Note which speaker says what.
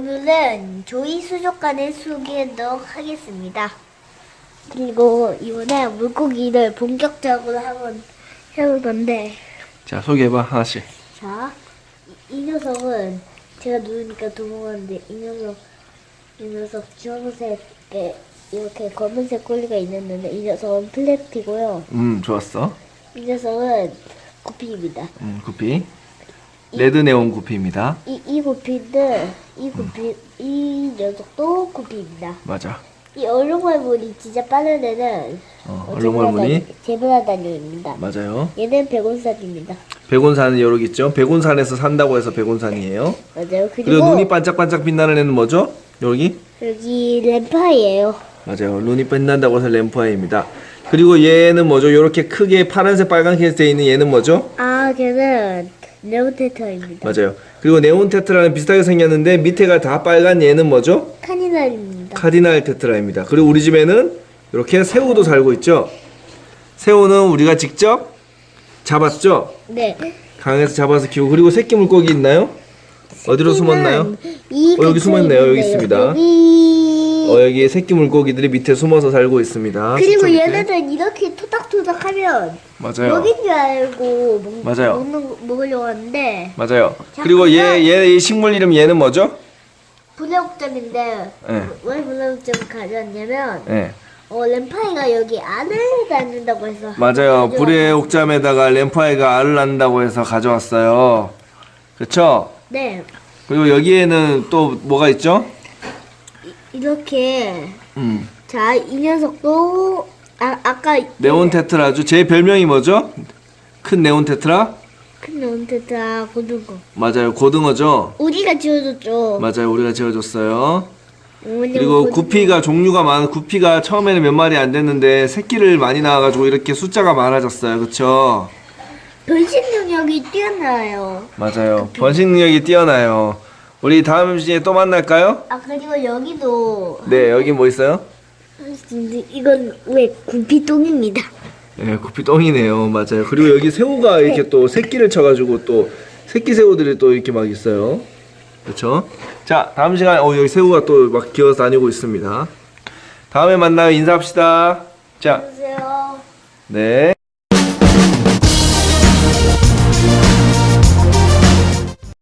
Speaker 1: 오늘은 조이 수족관을 소개하도록 하겠습니다. 그리고 이번에 물고기를 본격적으로 한번 해볼 건데,
Speaker 2: 자 소개해봐 하나씩.
Speaker 1: 자, 이, 이 녀석은 제가 누르니까 도망가는데 이 녀석, 이 녀석 주황색에 이렇게 검은색 꼬리가 있는데 이 녀석은 플래티고요.
Speaker 2: 음 좋았어.
Speaker 1: 이 녀석은 구피입니다.
Speaker 2: 음 구피. 레드 네온 구피입니다.
Speaker 1: 이, 이 구피는 이 구피 이 녀석도 구피입니다.
Speaker 2: 맞아.
Speaker 1: 이 얼룩말물이 진짜 빠른 애는
Speaker 2: 어, 얼룩말 무늬
Speaker 1: 제브라다뉴입니다.
Speaker 2: 맞아요.
Speaker 1: 얘는 백운산입니다.
Speaker 2: 백운산은 여기 있죠. 백운산에서 산다고 해서 백운산이에요.
Speaker 1: 맞아요. 그리고,
Speaker 2: 그리고 눈이 반짝반짝 빛나는 애는 뭐죠? 여기
Speaker 1: 여기 램파이예요.
Speaker 2: 맞아요. 눈이 빛난다고 해서 램프아입니다. 그리고 얘는 뭐죠? 이렇게 크게 파란색 빨간색 돼 있는 얘는 뭐죠?
Speaker 1: 아, 걔는 네오테타입니다.
Speaker 2: 맞아요. 그리고 네온 테트라는 비슷하게 생겼는데 밑에가 다 빨간 얘는 뭐죠?
Speaker 1: 카니날입니다.
Speaker 2: 카디날 테트라입니다. 그리고 우리 집에는 이렇게 새우도 살고 있죠. 새우는 우리가 직접 잡았죠.
Speaker 1: 네.
Speaker 2: 강에서 잡아서 키우고 그리고 새끼 물고기 있나요? 어디로 숨었나요?
Speaker 1: 이
Speaker 2: 어, 여기
Speaker 1: 근처에
Speaker 2: 숨어있네요. 여기. 있습니다.
Speaker 1: 여기.
Speaker 2: 어 여기 새끼 물고기들이 밑에 숨어서 살고 있습니다.
Speaker 1: 그리고
Speaker 2: 밑에.
Speaker 1: 얘네들 이렇게 토닥토닥하면
Speaker 2: 맞아요.
Speaker 1: 먹인 줄 알고 먹,
Speaker 2: 맞아요.
Speaker 1: 먹는 거- 먹으려고 하는데
Speaker 2: 맞아요.
Speaker 1: 자,
Speaker 2: 그리고 얘 얘 이 식물 이름 얘는 뭐죠?
Speaker 1: 분해옥점인데
Speaker 2: 네.
Speaker 1: 왜 분해옥점 가져왔냐면
Speaker 2: 예.
Speaker 1: 어 램파이가 여기 안을 다닌다고 해서
Speaker 2: 맞아요. 불의 옥잠에다가 램파이가 알을 낳는다고 해서 가져왔어요. 그렇죠?
Speaker 1: 네
Speaker 2: 그리고 여기에는 또 뭐가 있죠?
Speaker 1: 이렇게
Speaker 2: 음.
Speaker 1: 자 이 녀석도 아 아까
Speaker 2: 네온 테트라죠. 제 별명이 뭐죠? 큰 네온 테트라?
Speaker 1: 큰 논테트라 고등거
Speaker 2: 맞아요. 고등어죠.
Speaker 1: 우리가 지어줬죠.
Speaker 2: 맞아요. 우리가 지어줬어요. 그리고
Speaker 1: 고등어-
Speaker 2: 구피가 종류가 많은 구피가 처음에는 몇 마리 안 됐는데 새끼를 많이 낳아가지고 이렇게 숫자가 많아졌어요. 그쵸?
Speaker 1: 변신 능력이 뛰어나요.
Speaker 2: 맞아요. 번식 능력이 뛰어나요. 우리 다음 시간에 또 만날까요?
Speaker 1: 아 그리고 여기도
Speaker 2: 네, 여기 뭐 있어요?
Speaker 1: 이건 왜 구피똥입니다.
Speaker 2: 네, 구피 똥이네요. 맞아요. 그리고 여기 새우가 이렇게 또 새끼를 쳐가지고 또 새끼 새우들이 또 이렇게 막 있어요. 그렇죠? 자, 다음 시간에 어 여기 새우가 또 막 기어서 다니고 있습니다. 다음에 만나요. 인사합시다. 자,
Speaker 1: 보세요.
Speaker 2: 네.